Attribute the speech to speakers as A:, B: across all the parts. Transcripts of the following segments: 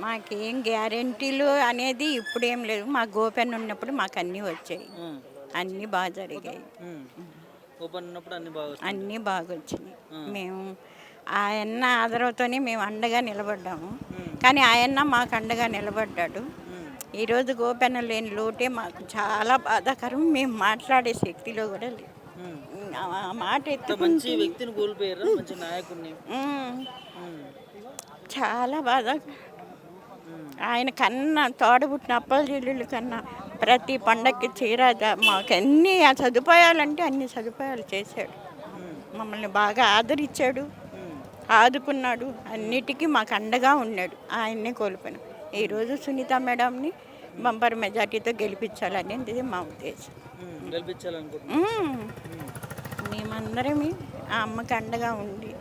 A: మాకేం గ్యారెంటీలు అనేది ఇప్పుడేం లేదు. మా గోపెన్ ఉన్నప్పుడు మాకు అన్నీ వచ్చాయి అన్నీ బాగా జరిగాయి.
B: ఉమ్. ఓపెన్ ఉన్నప్పుడు అన్ని బాగా.
A: అన్నీ బాగా వచ్చినాయి. మేము ఆయన ఆదరవుతోనే మేము అండగా నిలబడ్డాము. కానీ ఆయన మాకు అండగా నిలబడ్డాడు. ఈరోజు గోపెన లేని లోటే మాకు చాలా బాధాకరం. మేము మాట్లాడే శక్తిలో కూడా లేదు మాట
B: మంచి వ్యక్తిని కోల్పోయారా? మంచి నాయకుడిని?
A: చాలా బాధ ఆయన కన్నా తోడబుట్టిన అప్పల జిల్లుల కన్నా ప్రతి పండక్కి చీర మాకు అన్ని సదుపాయాలంటే అన్ని సదుపాయాలు చేశాడు. మమ్మల్ని బాగా ఆదరించాడు. ఆదుకున్నాడు. అన్నిటికీ మాకు అండగా ఉన్నాడు. ఆయన్నే కోల్పోయినాం. ఈరోజు సునీత మేడంని బంపర్ మెజార్టీతో గెలిపించాలనేది మా ఉద్దేశం. మేమందరమే ఆ అమ్మకి అండగా ఉండి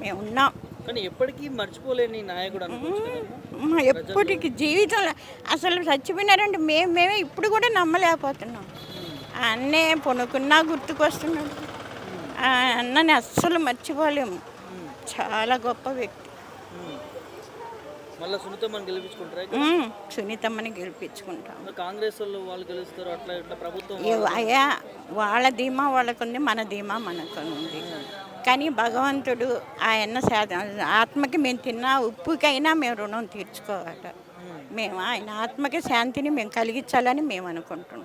A: మేము ఉన్నాం
B: కానీ ఎప్పటికీ మర్చిపోలేని నాయకుడు అనుకోవచ్చు
A: ఎప్పటికి జీవితంలో అసలు చచ్చిపోయినారంటే మేము మేమే ఇప్పుడు కూడా నమ్మలేకపోతున్నాం. అన్నే పొనుకున్నా గుర్తుకొస్తున్నాడు. ఆ అన్నని అస్సలు మర్చిపోలేము చాలా గొప్ప వ్యక్తి.
B: మళ్ళా సునీతమ్మని గెలిపించుకుంటారా.
A: సునీతమ్మని గెలిపించుకుంటాం.
B: కాంగ్రెస్ వాళ్ళు వాళ్ళు గెలుస్తారు అట్లా ఇట్లా ప్రభుత్వం
A: అయ్యా వాళ్ళ ధీమా వాళ్ళకుంది మన ధీమా మనకుంది. కానీ భగవంతుడు ఆయన ఆత్మకి మేము తిన్న ఉప్పుకైనా మేము రుణం తీర్చుకోవాలి. మేము ఆయన ఆత్మకి శాంతిని మేము కలిగించాలని మేము అనుకుంటున్నాం.